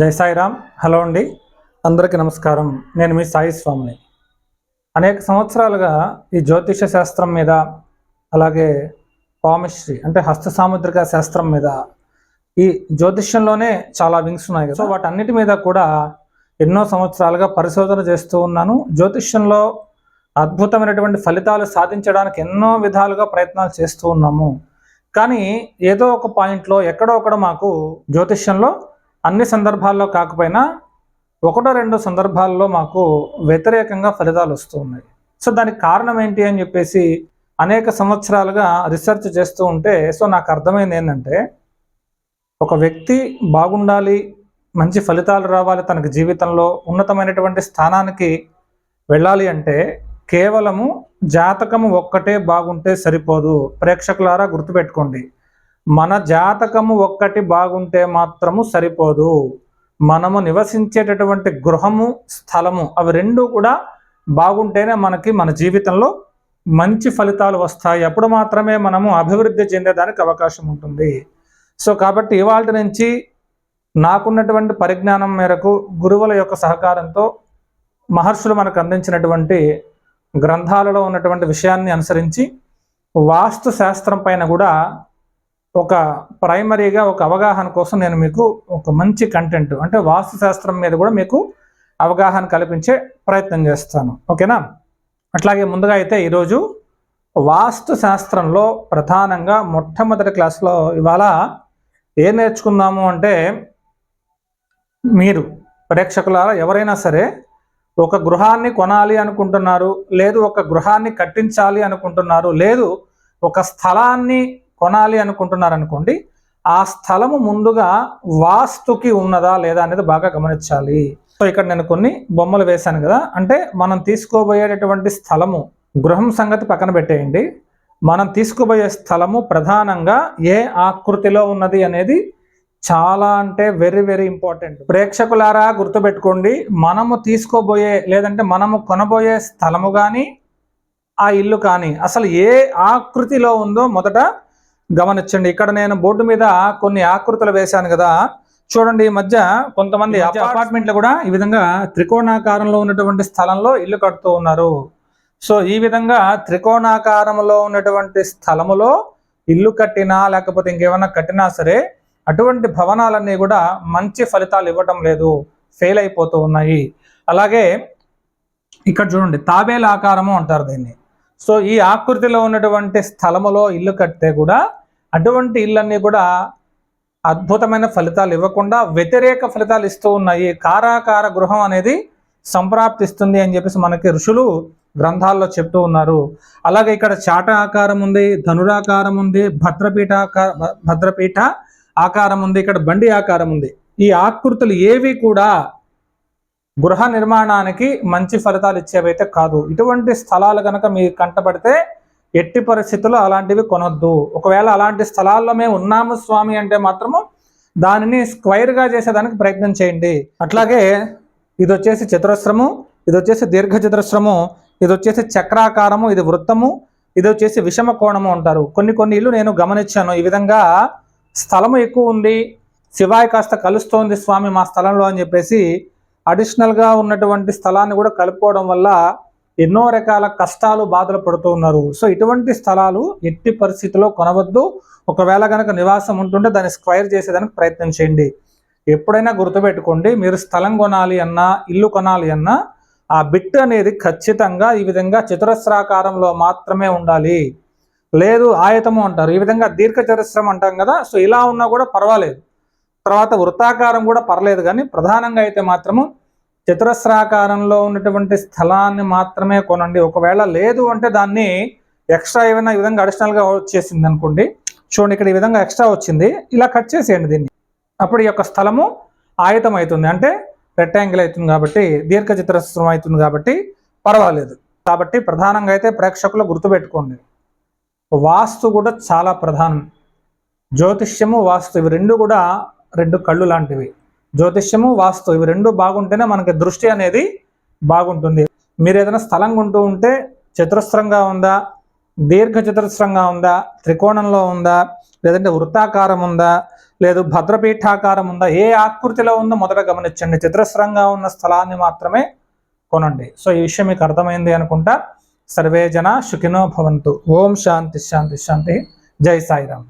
జై సాయిరామ్. హలో అండి. అందరికీ నమస్కారం. నేను మీ సాయి స్వామిని. అనేక సంవత్సరాలుగా ఈ జ్యోతిష శాస్త్రం మీద అలాగే పామిస్ట్రీ అంటే హస్త సాముద్రిక శాస్త్రం మీద ఈ జ్యోతిష్యంలోనే చాలా వింగ్స్ ఉన్నాయి కదా. సో వాటన్నిటి మీద కూడా ఎన్నో సంవత్సరాలుగా పరిశోధన చేస్తూ ఉన్నాను. జ్యోతిష్యంలో అద్భుతమైనటువంటి ఫలితాలు సాధించడానికి ఎన్నో విధాలుగా ప్రయత్నాలు చేస్తూ ఉన్నాము. కానీ ఏదో ఒక పాయింట్లో ఎక్కడో ఒకడ మాకు జ్యోతిష్యంలో అన్ని సందర్భాల్లో కాకపోయినా ఒకటో రెండు సందర్భాల్లో మాకు వ్యతిరేకంగా ఫలితాలు వస్తూ ఉన్నాయి. సో దానికి కారణం ఏంటి అని చెప్పేసి అనేక సంవత్సరాలుగా రీసెర్చ్ చేస్తూ ఉంటే సో నాకు అర్థమైంది ఏంటంటే ఒక వ్యక్తి బాగుండాలి మంచి ఫలితాలు రావాలి తనకి జీవితంలో ఉన్నతమైనటువంటి స్థానానికి వెళ్ళాలి అంటే కేవలము జాతకము ఒక్కటే బాగుంటే సరిపోదు. ప్రేక్షకులారా గుర్తుపెట్టుకోండి. మన జాతకము ఒక్కటి బాగుంటే మాత్రము సరిపోదు. మనము నివసించేటటువంటి గృహము స్థలము అవి రెండు కూడా బాగుంటేనే మనకి మన జీవితంలో మంచి ఫలితాలు వస్తాయి. అప్పుడు మాత్రమే మనము అభివృద్ధి చెందేదానికి అవకాశం ఉంటుంది. సో కాబట్టి ఇవాళ నుంచి నాకున్నటువంటి పరిజ్ఞానం మేరకు గురువుల యొక్క సహకారంతో మహర్షులు మనకు అందించినటువంటి గ్రంథాలలో ఉన్నటువంటి విషయాన్ని అనుసరించి వాస్తు శాస్త్రం పైన కూడా ఒక ప్రైమరీగా ఒక అవగాహన కోసం నేను మీకు ఒక మంచి కంటెంట్ అంటే వాస్తు శాస్త్రం మీద కూడా మీకు అవగాహన కల్పించే ప్రయత్నం చేస్తాను. ఓకేనా? అట్లాగే ముందుగా అయితే ఈరోజు వాస్తు శాస్త్రంలో ప్రధానంగా మొట్టమొదటి క్లాస్లో ఇవాళ ఏం నేర్చుకుందాము అంటే మీరు ప్రేక్షకులారా ఎవరైనా సరే ఒక గృహాన్ని కొనాలి అనుకుంటున్నారు లేదు ఒక గృహాన్ని కట్టించాలి అనుకుంటున్నారు లేదు ఒక స్థలాన్ని కొనాలి అనుకుంటున్నారనుకోండి ఆ స్థలము ముందుగా వాస్తుకి ఉన్నదా లేదా అనేది బాగా గమనించాలి. సో ఇక్కడ నేను కొన్ని బొమ్మలు వేశాను కదా. అంటే మనం తీసుకోబోయేటటువంటి స్థలము గృహం సంగతి పక్కన పెట్టేయండి. మనం తీసుకోబోయే స్థలము ప్రధానంగా ఏ ఆకృతిలో ఉన్నది అనేది చాలా అంటే వెరీ వెరీ ఇంపార్టెంట్ ప్రేక్షకులారా గుర్తుపెట్టుకోండి మనము తీసుకోబోయే లేదంటే మనము కొనబోయే స్థలము కానీ ఆ ఇల్లు కానీ అసలు ఏ ఆకృతిలో ఉందో మొదట గమనించండి. ఇక్కడ నేను బోర్డు మీద కొన్ని ఆకృతులు వేశాను కదా. చూడండి ఈ మధ్య కొంతమంది అపార్ట్మెంట్లు కూడా ఈ విధంగా త్రికోణాకారంలో ఉన్నటువంటి స్థలంలో ఇల్లు కడుతూ ఉన్నారు. సో ఈ విధంగా త్రికోణాకారంలో ఉన్నటువంటి స్థలములో ఇల్లు కట్టినా లేకపోతే ఇంకేమైనా కట్టినా సరే అటువంటి భవనాలన్నీ కూడా మంచి ఫలితాలు ఇవ్వటం లేదు. ఫెయిల్ అయిపోతూ ఉన్నాయి. అలాగే ఇక్కడ చూడండి తాబేల ఆకారము అంటారు దీన్ని. సో ఈ ఆకృతిలో ఉన్నటువంటి స్థలములో ఇల్లు కడితే కూడా అటువంటి ఇళ్ళన్నీ కూడా అద్భుతమైన ఫలితాలు ఇవ్వకుండా వ్యతిరేక ఫలితాలు ఇస్తూ ఉన్నాయి. కారాకార గృహం అనేది సంప్రాప్తిస్తుంది అని చెప్పేసి మనకి ఋషులు గ్రంథాల్లో చెప్తూ ఉన్నారు. అలాగే ఇక్కడ చాట ఆకారం ఉంది ధనురాకారం ఉంది భద్రపీఠ భద్రపీఠ ఆకారం ఉంది ఇక్కడ బండి ఆకారం ఉంది. ఈ ఆకృతులు ఏవి కూడా గృహ నిర్మాణానికి మంచి ఫలితాలు ఇచ్చేవైతే కాదు. ఇటువంటి స్థలాలు కనుక మీకు కంటపడితే ఎట్టి పరిస్థితుల్లో అలాంటివి కొనొద్దు. ఒకవేళ అలాంటి స్థలాల్లో మేము ఉన్నాము స్వామి అంటే మాత్రము దానిని స్క్వైర్గా చేసేదానికి ప్రయత్నం చేయండి. అట్లాగే ఇది వచ్చేసి చతురస్రము ఇది వచ్చేసి దీర్ఘ చతురస్రము ఇది వచ్చేసి చక్రాకారము ఇది వృత్తము ఇది వచ్చేసి విషమ కోణము అంటారు. కొన్ని కొన్ని ఇల్లు నేను గమనించాను. ఈ విధంగా స్థలము ఎక్కువ ఉంది శివాయి కాస్త కలుస్తోంది స్వామి మా స్థలంలో అని చెప్పేసి అడిషనల్గా ఉన్నటువంటి స్థలాన్ని కూడా కలుపుకోవడం వల్ల ఎన్నో రకాల కష్టాలు బాధలు పడుతూ ఉన్నారు. సో ఇటువంటి స్థలాలు ఎట్టి పరిస్థితిలో కొనవద్దు. ఒకవేళ కనుక నివాసం ఉంటుంటే దాన్ని స్క్వైర్ చేసేదానికి ప్రయత్నం చేయండి. ఎప్పుడైనా గుర్తుపెట్టుకోండి మీరు స్థలం కొనాలి అన్నా ఇల్లు కొనాలి అన్నా ఆ బిట్ అనేది ఖచ్చితంగా ఈ విధంగా చతురస్రాకారంలో మాత్రమే ఉండాలి. లేదు ఆయతము అంటారు. ఈ విధంగా దీర్ఘ చతురస్రం అంటాం కదా సో ఇలా ఉన్నా కూడా పర్వాలేదు. తర్వాత వృత్తాకారం కూడా పర్లేదు కానీ ప్రధానంగా అయితే మాత్రము చతురస్రాకారంలో ఉన్నటువంటి స్థలాన్ని మాత్రమే కొనండి. ఒకవేళ లేదు అంటే దాన్ని ఎక్స్ట్రా ఏమైనా ఈ విధంగా అడిషనల్గా వచ్చేసింది అనుకోండి. చూడండి ఇక్కడ ఈ విధంగా ఎక్స్ట్రా వచ్చింది. ఇలా కట్ చేసేయండి దీన్ని. అప్పుడు ఈ యొక్క స్థలము ఆయుతం అవుతుంది అంటే రెక్టాంగిల్ అవుతుంది కాబట్టి దీర్ఘ చతురస్రం అవుతుంది కాబట్టి పర్వాలేదు. కాబట్టి ప్రధానంగా అయితే ప్రేక్షకులు గుర్తుపెట్టుకోండి. వాస్తు కూడా చాలా ప్రధానం. జ్యోతిష్యము వాస్తు ఇవి రెండు కూడా రెండు కళ్ళు లాంటివి. జ్యోతిష్యము వాస్తు ఇవి రెండు బాగుంటేనే మనకి దృష్టి అనేది బాగుంటుంది. మీరు ఏదైనా స్థలం కొంటూ ఉంటే చతురస్రంగా ఉందా? దీర్ఘ చతురస్రంగా ఉందా? త్రికోణంలో ఉందా? లేదంటే వృత్తాకారం ఉందా? లేదు భద్రపీఠాకారం ఉందా? ఏ ఆకృతిలో ఉందో మొదట గమనించండి. చతురస్రంగా ఉన్న స్థలాన్ని మాత్రమే కొనండి. సో ఈ విషయం మీకు అర్థమైంది అనుకుంటా. సర్వే జన సుఖినో భవంతు. ఓం శాంతి శాంతి శాంతి. జై సాయిరామ్.